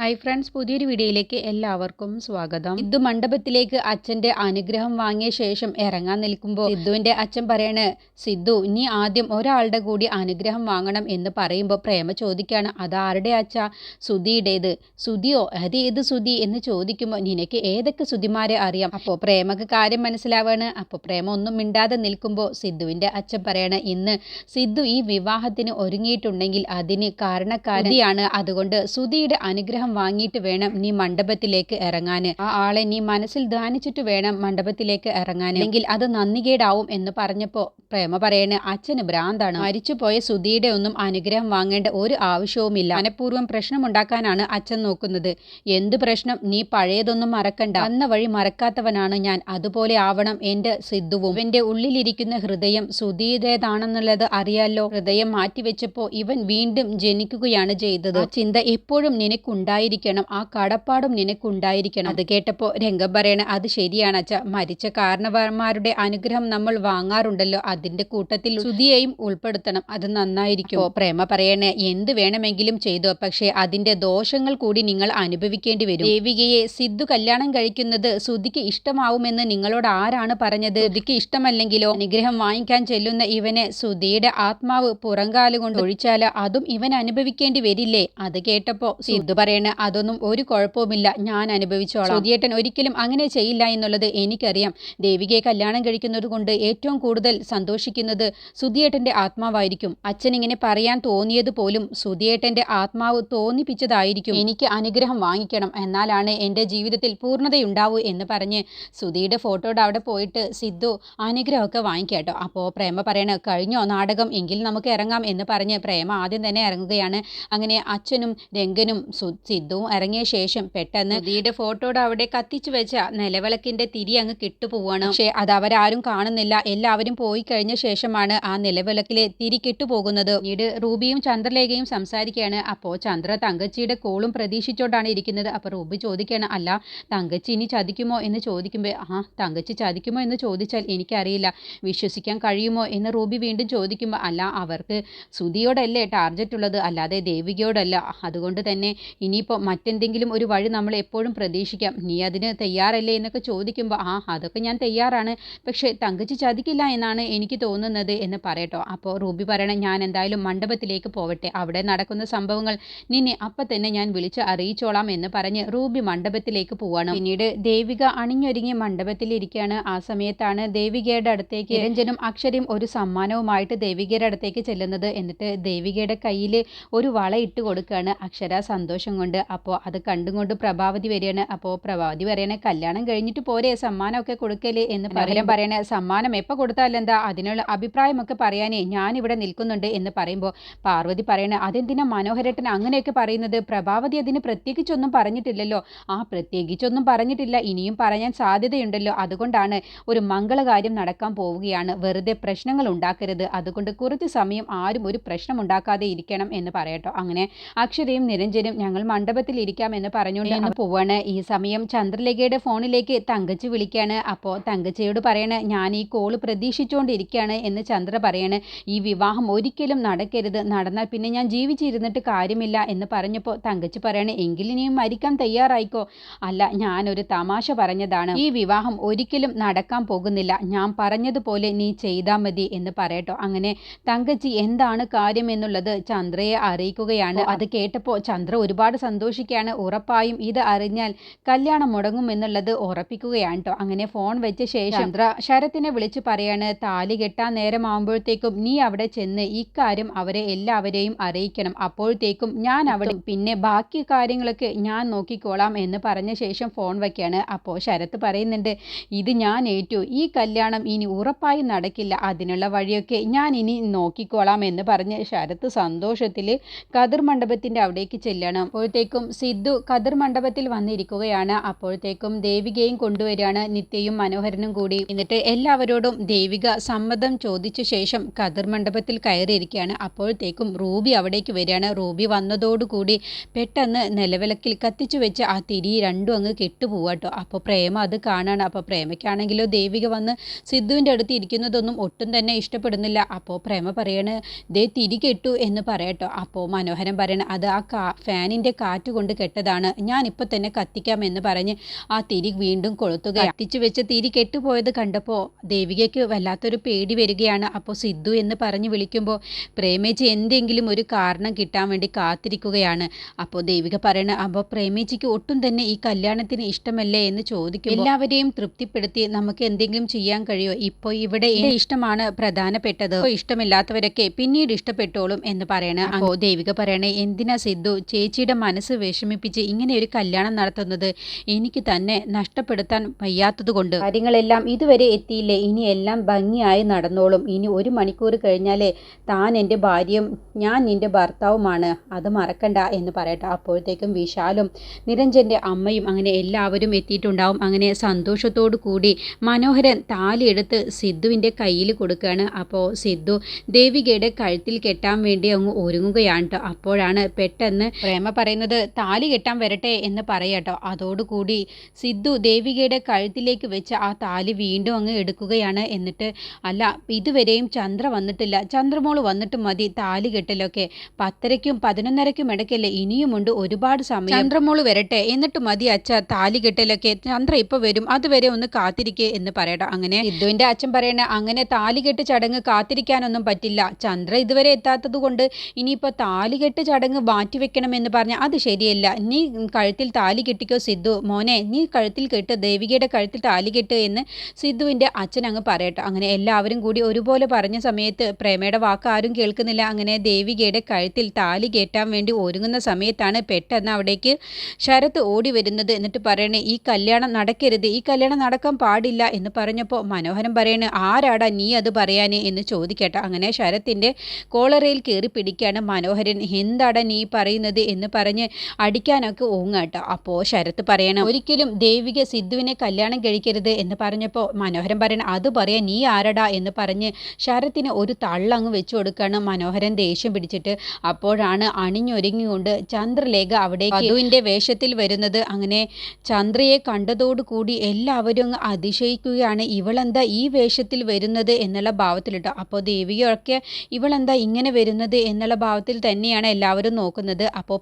Hi friends പുതിയൊരു വീഡിയോയിലേക്ക് എല്ലാവർക്കും സ്വാഗതം. സിദ്ധു മണ്ഡപത്തിലേക്ക് അച്ഛന്റെ അനുഗ്രഹം വാങ്ങിയ ശേഷം ഇറങ്ങാൻ നിൽക്കുമ്പോൾ സിദ്ധുവിന്റെ അച്ഛൻ പറയണ് സിദ്ധു നീ ആദ്യം ഒരാളുടെ കൂടി അനുഗ്രഹം വാങ്ങണം എന്ന് പറയുമ്പോൾ പ്രേമ ചോദിക്കുകയാണ് അതാരുടെ അച്ഛ? സുധിയുടേത്. സുധിയോ? അത് ഏത് സുധി? എന്ന് ചോദിക്കുമ്പോൾ നിനക്ക് ഏതൊക്കെ സുധിമാരെ അറിയാം? അപ്പോൾ പ്രേമക്ക് കാര്യം മനസ്സിലാവാണ്. അപ്പോൾ പ്രേമ ഒന്നും മിണ്ടാതെ നിൽക്കുമ്പോൾ സിദ്ധുവിന്റെ അച്ഛൻ പറയണ് ഇന്ന് സിദ്ധു ഈ വിവാഹത്തിന് ഒരുങ്ങിയിട്ടുണ്ടെങ്കിൽ അതിന് കാരണക്കാരിയാണ് അതുകൊണ്ട് സുധിയുടെ അനുഗ്രഹം വാങ്ങിയിട്ട് വേണം നീ മണ്ഡപത്തിലേക്ക് ഇറങ്ങാൻ. ആ ആളെ നീ മനസ്സിൽ ധ്യാനിച്ചിട്ട് വേണം മണ്ഡപത്തിലേക്ക് ഇറങ്ങാൻ. അല്ലെങ്കിൽ അത് നന്ദികേടാവും എന്ന് പറഞ്ഞപ്പോൾ പ്രേമ പറയണ അച്ഛന് ഭ്രാന്താണ്. മരിച്ചുപോയ സുധിയുടെ ഒന്നും അനുഗ്രഹം വാങ്ങേണ്ട ഒരു ആവശ്യവുമില്ല. മനഃപൂർവം പ്രശ്നമുണ്ടാക്കാനാണ് അച്ഛൻ നോക്കുന്നത്. എന്ത് പ്രശ്നം? നീ പഴയതൊന്നും മറക്കണ്ട. അന്ന വഴി മറക്കാത്തവനാണ് ഞാൻ. അതുപോലെ ആവണം എന്റെ സിദ്ധുവും. എന്റെ ഉള്ളിലിരിക്കുന്ന ഹൃദയം സുധീയുടേതാണെന്നുള്ളത് അറിയാലോ. ഹൃദയം മാറ്റിവെച്ചപ്പോ ഇവൻ വീണ്ടും ജനിക്കുകയാണ് ചെയ്തത്. ചിന്ത എപ്പോഴും നിനക്കുണ്ടായിരിക്കണം ആ കടപ്പാടും നിനക്കുണ്ടായിരിക്കണം. അത് കേട്ടപ്പോൾ രംഗം പറയണ അത് ശരിയാണ് അച്ഛ. മരിച്ച കാരണവന്മാരുടെ അനുഗ്രഹം നമ്മൾ വാങ്ങാറുണ്ടല്ലോ. അതിന്റെ കൂട്ടത്തിൽ ശുതിയെയും ഉൾപ്പെടുത്തണം. അത് നന്നായിരിക്കും. പ്രേമ പറയണേ എന്ത് വേണമെങ്കിലും ചെയ്തോ. പക്ഷേ അതിന്റെ ദോഷങ്ങൾ കൂടി നിങ്ങൾ അനുഭവിക്കേണ്ടി വരും. ദേവികയെ സിദ്ധു കല്യാണം കഴിക്കുന്നത് ശുതിക്ക് ഇഷ്ടമാവുമെന്ന് നിങ്ങളോട് ആരാണ് പറഞ്ഞത്? ശുതിക്ക് ഇഷ്ടമല്ലെങ്കിലോ? അനുഗ്രഹം വാങ്ങിക്കാൻ ചെല്ലുന്ന ഇവനെ ശുതിയുടെ ആത്മാവ് പുറങ്കാലുകൊണ്ട് ഒഴിച്ചാൽ അതും ഇവൻ അനുഭവിക്കേണ്ടി വരില്ലേ? അത് കേട്ടപ്പോ സിദ്ധു പറയണ അതൊന്നും ഒരു കുഴപ്പവുമില്ല. ഞാൻ അനുഭവിച്ചോളാം. സുധിയേട്ടൻ ഒരിക്കലും അങ്ങനെ ചെയ്യില്ല എന്നുള്ളത് എനിക്കറിയാം. ദേവികയെ കല്യാണം കഴിക്കുന്നത് കൊണ്ട് ഏറ്റവും കൂടുതൽ സന്തോഷിക്കുന്നത് സുധിയേട്ടന്റെ ആത്മാവായിരിക്കും. അച്ഛൻ ഇങ്ങനെ പറയാൻ തോന്നിയത് പോലും സുധിയേട്ടന്റെ ആത്മാവ് തോന്നിപ്പിച്ചതായിരിക്കും. എനിക്ക് അനുഗ്രഹം വാങ്ങിക്കണം. എന്നാലാണ് എന്റെ ജീവിതത്തിൽ പൂർണതയുണ്ടാവൂ എന്ന് പറഞ്ഞ് സുധിയുടെ ഫോട്ടോയുടെ അവിടെ പോയിട്ട് സിദ്ധു അനുഗ്രഹമൊക്കെ വാങ്ങിക്കാട്ടോ. അപ്പോൾ പ്രേമ പറയണ കഴിഞ്ഞോ നാടകം? എങ്കിൽ നമുക്ക് ഇറങ്ങാം എന്ന് പറഞ്ഞ് പ്രേമ ആദ്യം തന്നെ ഇറങ്ങുകയാണ്. അങ്ങനെ അച്ഛനും രംഗനും സിദ്ധുവും ഇറങ്ങിയ ശേഷം പെട്ടെന്ന് സുധിയുടെ ഫോട്ടോയുടെ അവിടെ കത്തിച്ചു വെച്ച നിലവിളക്കിന്റെ തിരി അങ്ങ് കിട്ടുപോവാണ് പക്ഷേ അത് അവരാരും കാണുന്നില്ല. എല്ലാവരും പോയി കഴിഞ്ഞ ശേഷമാണ് ആ നിലവിളക്കിലെ തിരി കിട്ടുപോകുന്നത് പിന്നീട് റൂബിയും ചന്ദ്രലേഖയും സംസാരിക്കുകയാണ്. അപ്പോൾ ചന്ദ്ര തങ്കച്ചിയുടെ കോളും പ്രതീക്ഷിച്ചോണ്ടാണ് ഇരിക്കുന്നത്. അപ്പോൾ റൂബി ചോദിക്കുകയാണ് അല്ല തങ്കച്ചി ഇനി ചതിക്കുമോ? എന്ന് ചോദിക്കുമ്പോൾ ആ തങ്കച്ചി ചതിക്കുമോ? എന്ന് ചോദിച്ചാൽ എനിക്കറിയില്ല. വിശ്വസിക്കാൻ കഴിയുമോ എന്ന് റൂബി വീണ്ടും ചോദിക്കുമ്പോൾ അല്ല അവർക്ക് സുധിയോടല്ലേ ടാർജറ്റ് ഉള്ളത് അല്ലാതെ ദേവികയോടല്ല. അതുകൊണ്ട് തന്നെ ഇനിയിപ്പോൾ മറ്റെന്തെങ്കിലും ഒരു വഴി നമ്മൾ എപ്പോഴും പ്രതീക്ഷിക്കാം. നീ അതിന് തയ്യാറല്ലേ എന്നൊക്കെ ചോദിക്കുമ്പോൾ ആ അതൊക്കെ ഞാൻ തയ്യാറാണ്. പക്ഷേ തങ്കച്ചി ചതിക്കില്ല എന്നാണ് എനിക്ക് തോന്നുന്നത് എന്ന് പറയട്ടോ. അപ്പോൾ റൂബി പറയണം ഞാൻ എന്തായാലും മണ്ഡപത്തിലേക്ക് പോവട്ടെ. അവിടെ നടക്കുന്ന സംഭവങ്ങൾ നിന്നെ അപ്പം തന്നെ ഞാൻ വിളിച്ച് അറിയിച്ചോളാം എന്ന് പറഞ്ഞ് റൂബി മണ്ഡപത്തിലേക്ക് പോവാണ്. പിന്നീട് ദേവിക അണിഞ്ഞൊരുങ്ങി മണ്ഡപത്തിലിരിക്കുകയാണ് ആ സമയത്താണ് ദേവികയുടെ അടുത്തേക്ക് രഞ്ജനും അക്ഷരയും ഒരു സമ്മാനവുമായിട്ട് ദേവികയുടെ അടുത്തേക്ക് ചെല്ലുന്നത്. എന്നിട്ട് ദേവികയുടെ കയ്യിൽ ഒരു വള ഇട്ട് കൊടുക്കുകയാണ് അക്ഷര സന്തോഷം കൊണ്ട്. അപ്പോൾ അത് കണ്ടുകൊണ്ട് പ്രഭാവതി വരികയാണ്. അപ്പോൾ പ്രഭാവതി പറയണേ കല്യാണം കഴിഞ്ഞിട്ട് പോരെ സമ്മാനമൊക്കെ കൊടുക്കലേ എന്ന് പകരം പറയണ സമ്മാനം എപ്പോൾ കൊടുത്താലെന്താ അതിനുള്ള അഭിപ്രായമൊക്കെ പറയാനേ ഞാനിവിടെ നിൽക്കുന്നുണ്ട് എന്ന് പറയുമ്പോൾ പാർവതി പറയണേ അതെന്തിനാ മനോഹരട്ടൻ അങ്ങനെയൊക്കെ പറയുന്നത്? പ്രഭാവതി അതിന് പ്രത്യേകിച്ചൊന്നും പറഞ്ഞിട്ടില്ലല്ലോ. ആ പ്രത്യേകിച്ചൊന്നും പറഞ്ഞിട്ടില്ല. ഇനിയും പറയാൻ സാധ്യതയുണ്ടല്ലോ. അതുകൊണ്ടാണ് ഒരു മംഗളകാര്യം നടക്കാൻ പോവുകയാണ്. വെറുതെ പ്രശ്നങ്ങൾ ഉണ്ടാക്കരുത്. അതുകൊണ്ട് കുറച്ച് സമയം ആരും ഒരു പ്രശ്നം ഉണ്ടാക്കാതെ ഇരിക്കണം എന്ന് പറയട്ടോ. അങ്ങനെ അക്ഷരയും നിരഞ്ജനും ഞങ്ങൾ മണ്ഡപത്തിൽ ഇരിക്കാം എന്ന് പറഞ്ഞുകൊണ്ട് അങ്ങ് പോവാണ്. ഈ സമയം ചന്ദ്രലേഖയുടെ ഫോണിലേക്ക് തങ്കച്ചി വിളിക്കാണ്. അപ്പോൾ തങ്കച്ചിയോട് പറയണ ഞാൻ ഈ കോൾ പ്രതീക്ഷിച്ചുകൊണ്ടിരിക്കുകയാണ് എന്ന് ചന്ദ്ര പറയാണ്. ഈ വിവാഹം ഒരിക്കലും നടക്കരുത്. നടന്നാൽ പിന്നെ ഞാൻ ജീവിച്ചിരുന്നിട്ട് കാര്യമില്ല എന്ന് പറഞ്ഞപ്പോൾ തങ്കച്ചി പറയണേ എങ്കിൽ നീ മരിക്കാൻ തയ്യാറായിക്കോ? അല്ല ഞാനൊരു തമാശ പറഞ്ഞതാണ്. ഈ വിവാഹം ഒരിക്കലും നടക്കാൻ പോകുന്നില്ല. ഞാൻ പറഞ്ഞതുപോലെ നീ ചെയ്താൽ മതി എന്ന് പറയട്ടോ. അങ്ങനെ തങ്കച്ചി എന്താണ് കാര്യം എന്നുള്ളത് ചന്ദ്രയെ അറിയിക്കുകയാണ്. അത് കേട്ടപ്പോൾ ചന്ദ്ര ഒരുപാട് സന്തോഷിക്കുകയാണ്. ഉറപ്പായും ഇത് അറിഞ്ഞാൽ കല്യാണം മുടങ്ങും എന്നുള്ളത് ഉറപ്പിക്കുകയാണ് കേട്ടോ അങ്ങനെ ഫോൺ വെച്ച ശേഷം ചന്ദ്ര ശരത്തിനെ വിളിച്ചു പറയാണ് താലി കെട്ടാൻ നേരമാകുമ്പോഴത്തേക്കും നീ അവിടെ ചെന്ന് ഇക്കാര്യം അവരെ എല്ലാവരെയും അറിയിക്കണം. അപ്പോഴത്തേക്കും ഞാൻ അവിടെ പിന്നെ ബാക്കി കാര്യങ്ങളൊക്കെ ഞാൻ നോക്കിക്കോളാം എന്ന് പറഞ്ഞ ശേഷം ഫോൺ വയ്ക്കുകയാണ് അപ്പോൾ ശരത്ത് പറയുന്നുണ്ട് ഇത് ഞാൻ ഏറ്റു. ഈ കല്യാണം ഇനി ഉറപ്പായി നടക്കില്ല. അതിനുള്ള വഴിയൊക്കെ ഞാൻ ഇനി നോക്കിക്കോളാം എന്ന് പറഞ്ഞ് ശരത്ത് സന്തോഷത്തിൽ കതിർ മണ്ഡപത്തിന്റെ അവിടേക്ക് ചെല്ലണം. അപ്പോഴത്തേക്കും സിദ്ധു കതിർ മണ്ഡപത്തിൽ വന്നിരിക്കുകയാണ്. അപ്പോഴത്തേക്കും ദേവികയും കൊണ്ടുവരികയാണ്. നിത്യയും മനോഹരനും കൂടി എന്നിട്ട് എല്ലാവരോടും ദേവിക സമ്മതം ചോദിച്ച ശേഷം കതിർ മണ്ഡപത്തിൽ കയറിയിരിക്കുകയാണ്. അപ്പോഴത്തേക്കും റൂബി അവിടേക്ക് വരികയാണ്. റൂബി വന്നതോടുകൂടി പെട്ടെന്ന് നിലവിലക്കിൽ കത്തിച്ചു വെച്ച് ആ തിരി രണ്ടും അങ്ങ് കെട്ടുപോവാട്ടോ. അപ്പോൾ പ്രേമ അത് കാണാണ്. അപ്പോൾ പ്രേമയ്ക്കാണെങ്കിലോ ദേവിക വന്ന് സിദ്ധുവിന്റെ അടുത്ത് ഇരിക്കുന്നതൊന്നും ഒട്ടും തന്നെ ഇഷ്ടപ്പെടുന്നില്ല. അപ്പോൾ പ്രേമ പറയണേ ദേ തിരി കെട്ടു എന്ന് പറയട്ടോ. അപ്പോൾ മനോഹരൻ പറയണ അത് ആ കാ ഫാനിന്റെ കാറ്റ് കൊണ്ട് കെട്ടതാണ്. ഞാൻ ഇപ്പൊ തന്നെ കത്തിക്കാം എന്ന് പറഞ്ഞ് ആ തിരി വീണ്ടും കൊളുത്തുക കത്തിച്ചു വെച്ച തിരി കെട്ടുപോയത് കണ്ടപ്പോൾ ദേവികയ്ക്ക് വല്ലാത്തൊരു പേടി വരികയാണ്. അപ്പോൾ സിദ്ധു എന്ന് പറഞ്ഞ് വിളിക്കുമ്പോൾ പ്രേമേജി എന്തെങ്കിലും ഒരു കാരണം കിട്ടാൻ വേണ്ടി കാത്തിരിക്കുകയാണ്. അപ്പോൾ ദേവിക പറയണ അപ്പോൾ പ്രേമേജിക്ക് ഒട്ടും തന്നെ ഈ കല്യാണത്തിന് ഇഷ്ടമല്ലേ? എന്ന് ചോദിക്കും എല്ലാവരെയും തൃപ്തിപ്പെടുത്തി നമുക്ക് എന്തെങ്കിലും ചെയ്യാൻ കഴിയോ? ഇപ്പോൾ ഇവിടെ എന്റെ ഇഷ്ടമാണ് പ്രധാനപ്പെട്ടത്. ഇഷ്ടമില്ലാത്തവരൊക്കെ പിന്നീട് ഇഷ്ടപ്പെട്ടോളും എന്ന് പറയണ. അപ്പോൾ ദേവിക പറയണേ എന്തിനാ സിദ്ധു? ചേച്ചിയുടെ മനസ്സ് വിഷമിപ്പിച്ച് ഇങ്ങനെ ഒരു കല്യാണം നടത്തുന്നത് എനിക്ക് തന്നെ നഷ്ടപ്പെടുത്താൻ വയ്യാത്തതുകൊണ്ട്. കാര്യങ്ങളെല്ലാം ഇതുവരെ എത്തിയില്ലേ? ഇനി എല്ലാം ഭംഗിയായി നടന്നോളും. ഇനി ഒരു മണിക്കൂർ കഴിഞ്ഞാലേ താൻ എന്റെ ഭാര്യയും ഞാൻ നിന്റെ ഭർത്താവുമാണ്. അത് മറക്കണ്ട എന്ന് പറയട്ടെ. അപ്പോഴത്തേക്കും വിശാലും നിരഞ്ജന്റെ അമ്മയും അങ്ങനെ എല്ലാവരും എത്തിയിട്ടുണ്ടാവും. അങ്ങനെ സന്തോഷത്തോടു കൂടി മനോഹരൻ താലിയെടുത്ത് സിദ്ധുവിന്റെ കയ്യിൽ കൊടുക്കുകയാണ്. അപ്പോൾ സിദ്ധു ദേവികയുടെ കഴുത്തിൽ കെട്ടാൻ വേണ്ടി അങ്ങ് ഒരുങ്ങുകയാണ് കേട്ടോ അപ്പോഴാണ് പെട്ടെന്ന് പ്രേമ പറയുന്നത് താലി കെട്ടാൻ വരട്ടെ എന്ന് പറയട്ടോ അതോടുകൂടി സിദ്ധു ദേവികയുടെ കഴുത്തിലേക്ക് വെച്ച് ആ താലി വീണ്ടും അങ്ങ് എടുക്കുകയാണ് എന്നിട്ട് അല്ല ഇതുവരെയും ചന്ദ്ര വന്നിട്ടില്ല. ചന്ദ്രമോൾ വന്നിട്ട് മതി താലി കെട്ടലൊക്കെ. പത്തരയ്ക്കും പതിനൊന്നരയ്ക്കും ഇടയ്ക്കല്ലേ ഇനിയുമുണ്ട് ഒരുപാട് സമയം. ചന്ദ്രമോൾ വരട്ടെ. എന്നിട്ട് മതി അച്ഛ താലി കെട്ടലൊക്കെ. ചന്ദ്ര ഇപ്പൊ വരും. അതുവരെ ഒന്ന് കാത്തിരിക്കേ എന്ന് പറയട്ടോ. അങ്ങനെ സിദ്ധുവിന്റെ അച്ഛൻ പറയണ അങ്ങനെ താലി കെട്ട് ചടങ്ങ് കാത്തിരിക്കാനൊന്നും പറ്റില്ല. ചന്ദ്ര ഇതുവരെ എത്താത്തത് കൊണ്ട് ഇനിയിപ്പോൾ താലി കെട്ട് ചടങ്ങ് മാറ്റിവെക്കണമെന്ന് പറഞ്ഞ അത് ശരിയല്ല. നീ കഴുത്തിൽ താലി കെട്ടിക്കോ സിദ്ധു. മോനെ നീ കഴുത്തിൽ കെട്ട് ദേവികയുടെ കഴുത്തിൽ താലി കെട്ട് എന്ന് സിദ്ധുവിന്റെ അച്ഛൻ അങ്ങ് പറയട്ടെ. അങ്ങനെ എല്ലാവരും കൂടി ഒരുപോലെ പറഞ്ഞ സമയത്ത് പ്രേമയുടെ വാക്ക് ആരും കേൾക്കുന്നില്ല. അങ്ങനെ ദേവികയുടെ കഴുത്തിൽ താലി കെട്ടാൻ വേണ്ടി ഒരുങ്ങുന്ന സമയത്താണ് പെട്ടെന്ന് അവിടേക്ക് ശരത്ത് ഓടി വരുന്നത് എന്നിട്ട് പറയണേ ഈ കല്യാണം നടക്കരുത്. ഈ കല്യാണം നടക്കാൻ പാടില്ല എന്ന് പറഞ്ഞപ്പോൾ മനോഹരൻ പറയണേ ആരാടാ നീ അത് പറയാനേ? എന്ന് ചോദിക്കട്ടെ. അങ്ങനെ ശരത്തിന്റെ കോളറയിൽ കയറി പിടിക്കുകയാണ് മനോഹരൻ. എന്താടാ നീ പറയുന്നത്? എന്ന് പറഞ്ഞ് അടിക്കാനൊക്കെ ഓങ്ങാട്ടോ അപ്പോൾ ശരത്ത് പറയണം ഒരിക്കലും ദേവിക സിദ്ധുവിനെ കല്യാണം കഴിക്കരുത് എന്ന് പറഞ്ഞപ്പോൾ മനോഹരൻ പറയണം അത് പറയാൻ നീ ആരടാ? എന്ന് പറഞ്ഞ് ശരത്തിന് ഒരു തള്ളങ്ങ് വെച്ചു കൊടുക്കുകയാണ് മനോഹരൻ ദേഷ്യം പിടിച്ചിട്ട് അപ്പോഴാണ് അണിഞ്ഞൊരുങ്ങിക്കൊണ്ട് ചന്ദ്രലേഖ അവിടെ വധുവിന്റെ വേഷത്തിൽ വരുന്നത്. അങ്ങനെ ചന്ദ്രയെ കണ്ടതോടുകൂടി എല്ലാവരും അങ്ങ് അതിശയിക്കുകയാണ് ഇവളെന്താ ഈ വേഷത്തിൽ വരുന്നത്? എന്നുള്ള ഭാവത്തിലിട്ടോ അപ്പോൾ ദേവികയൊക്കെ ഇവളെന്താ ഇങ്ങനെ വരുന്നത്? എന്നുള്ള ഭാവത്തിൽ തന്നെയാണ് എല്ലാവരും നോക്കുന്നത്. അപ്പോൾ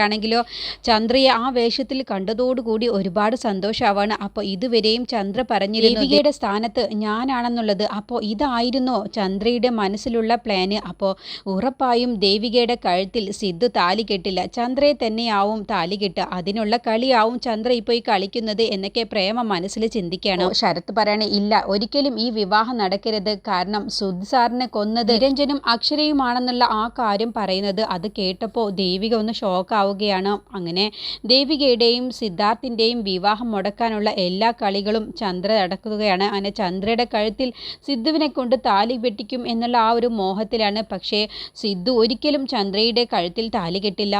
പ്രേമയ്ക്കാണെങ്കിലോ ചന്ദ്രയെ ആ വേഷത്തിൽ കണ്ടതോടുകൂടി ഒരുപാട് സന്തോഷമാവാണ് അപ്പോൾ ഇതുവരെയും ചന്ദ്ര പറഞ്ഞിരുന്നു ദേവികയുടെ സ്ഥാനത്ത് ഞാനാണെന്നുള്ളത്. അപ്പോൾ ഇതായിരുന്നോ ചന്ദ്രയുടെ മനസ്സിലുള്ള പ്ലാന് അപ്പോൾ ഉറപ്പായും ദേവികയുടെ കഴുത്തിൽ സിദ്ധു താലി കെട്ടില്ല. ചന്ദ്രയെ തന്നെയാവും താലി കെട്ടുക. അതിനുള്ള കളിയാവും ചന്ദ്ര ഇപ്പോൾ ഈ കളിക്കുന്നത് എന്നൊക്കെ പ്രേമ മനസ്സിൽ ചിന്തിക്കുകയാണ് ശരത്ത് പറയണേ ഇല്ല ഒരിക്കലും ഈ വിവാഹം നടക്കരുത്. കാരണം സുധ് സാറിനെ കൊന്നത് നിരഞ്ജനും അക്ഷരയുമാണെന്നുള്ള ആ കാര്യം പറയുന്നത് അത് കേട്ടപ്പോൾ ദേവിക ഒന്ന് ഷോക്കാവുകയാണ് അങ്ങനെ ദേവികയുടെയും സിദ്ധാർത്ഥിന്റെയും വിവാഹം മുടക്കാനുള്ള എല്ലാ കളികളും ചന്ദ്ര നടക്കുകയാണ്. അങ്ങനെ ചന്ദ്രയുടെ കഴുത്തിൽ സിദ്ധുവിനെ കൊണ്ട് താലി വെട്ടിക്കും എന്നുള്ള ആ ഒരു മോഹത്തിലാണ്. പക്ഷേ സിദ്ധു ഒരിക്കലും ചന്ദ്രയുടെ കഴുത്തിൽ താലി കെട്ടില്ല.